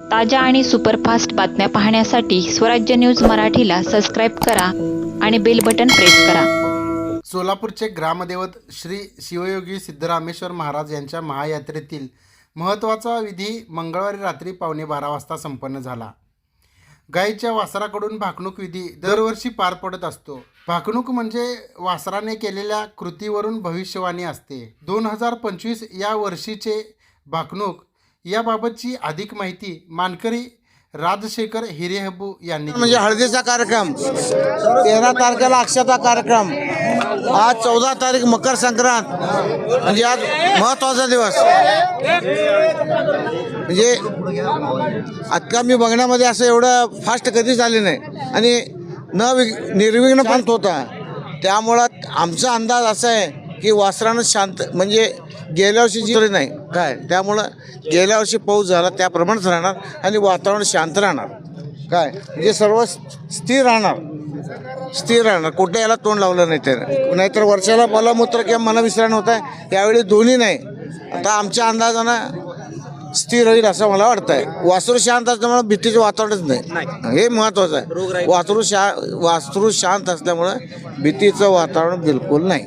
ताज्या आणि सुपरफास्ट बातम्या पाहण्यासाठी स्वराज्य न्यूज मराठीला सबस्क्राईब करा आणि बेल बटन प्रेस करा. सोलापूरचे ग्रामदैवत श्री शिवयोगी सिद्धरामेश्वर महाराज यांच्या महायात्रेतील महत्त्वाचा विधी मंगळवारी रात्री पावणे बारा वाजता संपन्न झाला. गायीच्या वासराकडून भाकणूक विधी दरवर्षी पार पडत असतो. भाकणूक म्हणजे वासराने केलेल्या कृतीवरून भविष्यवाणी असते. दोन हजार पंचवीस या वर्षीचे भाकणूक याबाबतची अधिक माहिती मानकरी राजशेखर हिरेहबू यांनी म्हणजे हळदीचा कार्यक्रम तेरा तारखेला अक्षता कार्यक्रम आज चौदा तारीख मकर संक्रांत म्हणजे आज महत्त्वाचा दिवस. म्हणजे आत्ता मी बघण्यामध्ये असं एवढं फास्ट कधीच आले नाही. आणि न विघ निर्विघ्न पण होता. त्यामुळं आमचा अंदाज असा आहे की वासरानं शांत म्हणजे गेल्या वर्षी जी तरी नाही. काय? त्यामुळं गेल्या वर्षी पाऊस झाला त्याप्रमाणेच राहणार आणि वातावरण शांत राहणार. काय? म्हणजे सर्व स्थिर राहणार. स्थिर राहणार. कुठे याला तोंड लावलं नाही त्यानं. नाहीतर वर्षाला मलमूत्र किंवा मनविश्राण होत आहे. यावेळी दोन्ही नाही. आता आमच्या अंदाजानं स्थिर होईल असं मला वाटतं आहे वासरू शांत असल्यामुळे भीतीचं वातावरणच नाही. हे महत्वाचं आहे. वासरू शा वासरू शांत असल्यामुळं भीतीचं वातावरण बिलकुल नाही.